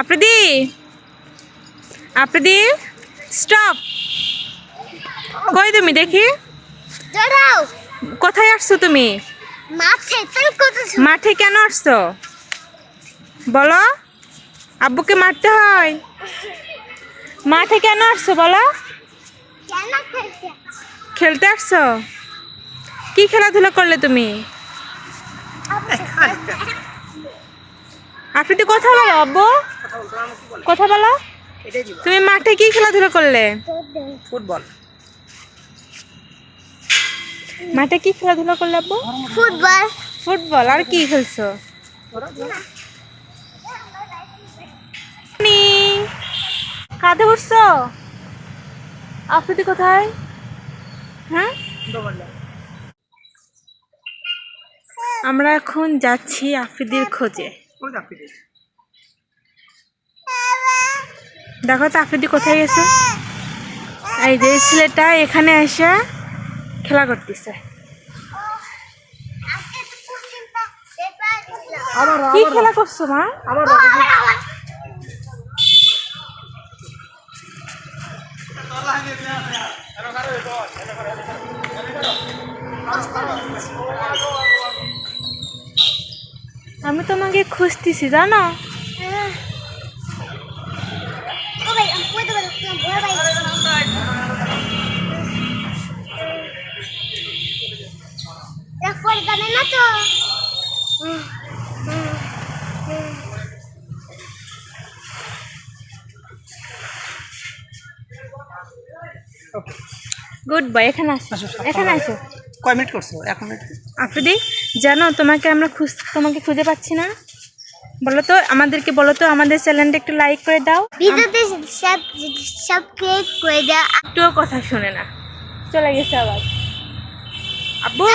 আপ্রিদি আপ্রিদি stop কই তুমি দেখি? কোথায় আসছো তুমি? মাঠে কেন আসছো? বলো। আব্বুকে মারতে হয়। মাঠে কেন আসছো বলো। খেলতে আসছো? কি খেলাধুলা করলে তুমি? আফ্রিদি কথা বলো আব্বু। কথা বলো। তুমি মাঠে কি খেলাধুলা করলে? ফুটবল। মাঠে কি খেলাধুলা করলে আব্বু? ফুটবল। ফুটবল আর কি খেলছো? কাঁধে উঠছো? আফ্রিদি কোথায়? হ্যাঁ? আমরা এখন যাচ্ছি আফ্রিদির খোঁজে। দেখো তো আফ্রিদি কোথায় গেছে? এই যে ছেলেটা এখানে এসে খেলা করতেছে। কি খেলা করছ মা? আমি তোমাকে খুঁজতেছি জানো? না তো গুড বয় এখানে আসো। আসো, এখানে আসো। কয় মিনিট করছ? এক মিনিট। আপনি জানো তোমাকে আমরা খুঁজ তোমাকে খুঁজে পাচ্ছি না। বলো তো আমাদেরকে বলো তো আমাদের চ্যানেলটা একটু লাইক করে দাও। ভিডিওতে সব সব ক্লিক করে দাও। একটুও কথা শুনে না। চলে গেছে আবার। আব্বু!